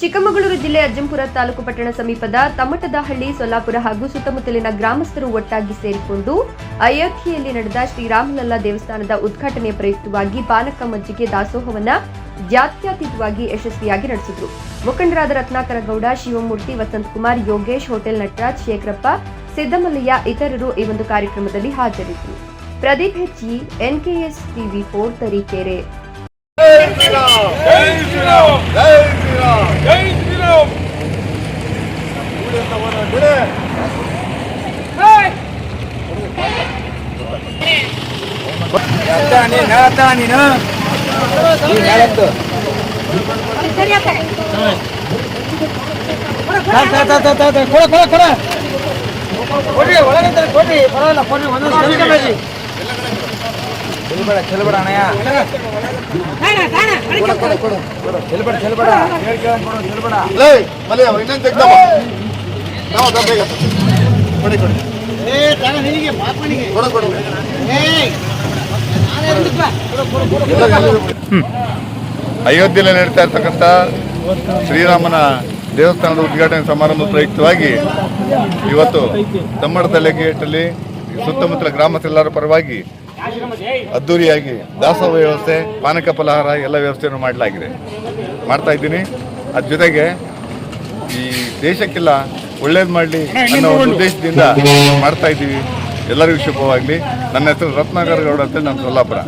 ಚಿಕ್ಕಮಗಳೂರು ಜಿಲ್ಲೆ ಅಜ್ಜಂಪುರ ತಾಲೂಕು ಪಟ್ಟಣ ಸಮೀಪದ ತಮಟದಹಳ್ಳಿ ಸೊಲ್ಲಾಪುರ ಹಾಗೂ ಸುತ್ತಮುತ್ತಲಿನ ಗ್ರಾಮಸ್ಥರು ಒಟ್ಟಾಗಿ ಸೇರಿಕೊಂಡು ಅಯೋಧ್ಯೆಯಲ್ಲಿ ನಡೆದ ಶ್ರೀರಾಮಲಲ್ಲಾ ದೇವಸ್ಥಾನದ ಉದ್ಘಾಟನೆಯ ಪ್ರಯುಕ್ತವಾಗಿ ಪಾನಕ ಮಜ್ಜಿಗೆ ದಾಸೋಹವನ್ನ ಜಾತ್ಯತೀತವಾಗಿ ಯಶಸ್ವಿಯಾಗಿ ನಡೆಸಿದ್ರು. ಮುಖಂಡರಾದ ರತ್ನಾಕರ ಗೌಡ ಶಿವಮೂರ್ತಿ ವಸಂತ್ ಕುಮಾರ್ ಯೋಗೇಶ್, ಹೋಟೆಲ್ ನಟರಾಜ್, ಶೇಖರಪ್ಪ, ಸಿದ್ದಮಲ್ಲಯ್ಯ ಇತರರು ಈ ಒಂದು ಕಾರ್ಯಕ್ರಮದಲ್ಲಿ ಹಾಜರಿದ್ದರು. ಪ್ರದೀಪ್ ಹೆಚ್ಚಿ ಎನ್ಕೆಎಸ್ ಟಿವಿ ಫೋರ್ ತರೀಕೆರೆ. ನೀನು ಚೆಲ್ಬೇಡ ಚೆಲ್ಬೇಡ ಅಣ್ಣಯ್ಯ ಚೆಲ್ಬೇಡ ಚೆಲ್ಬೇಡ ಹೇಳ್ಕೊಳ್ಳೋದು ಕೊಡು ಚೆಲ್ಬೇಡ ಲೇ ಮಲೆ ಅವ ಇನ್ನೊಂದು ತೆಗ್ದವ ನಾವು ಅದ ಬೇಗ ಕೊಡಿ ಕೊಡಿ. ಅಯೋಧ್ಯೆಯಲ್ಲಿ ನಡೀತಾ ಇರ್ತಕ್ಕಂಥ ಶ್ರೀರಾಮನ ದೇವಸ್ಥಾನದ ಉದ್ಘಾಟನೆ ಸಮಾರಂಭ ಪ್ರಯುಕ್ತವಾಗಿ ಇವತ್ತು ತಮ್ಮಡದಲ್ಲೆ ಗೇಟಲ್ಲಿ ಸುತ್ತಮುತ್ತಲ ಗ್ರಾಮಸ್ಥೆಲ್ಲರ ಪರವಾಗಿ ಅದ್ದೂರಿಯಾಗಿ ದಾಸೋಹ ವ್ಯವಸ್ಥೆ ಪಾನಕ ಫಲಹಾರ ಎಲ್ಲ ವ್ಯವಸ್ಥೆಯನ್ನು ಮಾಡಲಾಗಿದೆ. ಮಾಡ್ತಾ ಇದ್ದೀನಿ. ಅದ್ರ ಜೊತೆಗೆ ಈ ದೇಶಕ್ಕೆಲ್ಲ ಒಳ್ಳೇದು ಮಾಡಲಿ ಅನ್ನೋ ಒಂದು ಉದ್ದೇಶದಿಂದ ಮಾಡ್ತಾ ಇದ್ದೀವಿ. ಎಲ್ಲರಿಗೂ ಶುಭವಾಗಲಿ. ನನ್ನ ಹೆಸರು ರತ್ನಾಕರ್ ಗೌಡ ಅಂತ ನಾನು ಸೊಲ್ಲಾಪುರ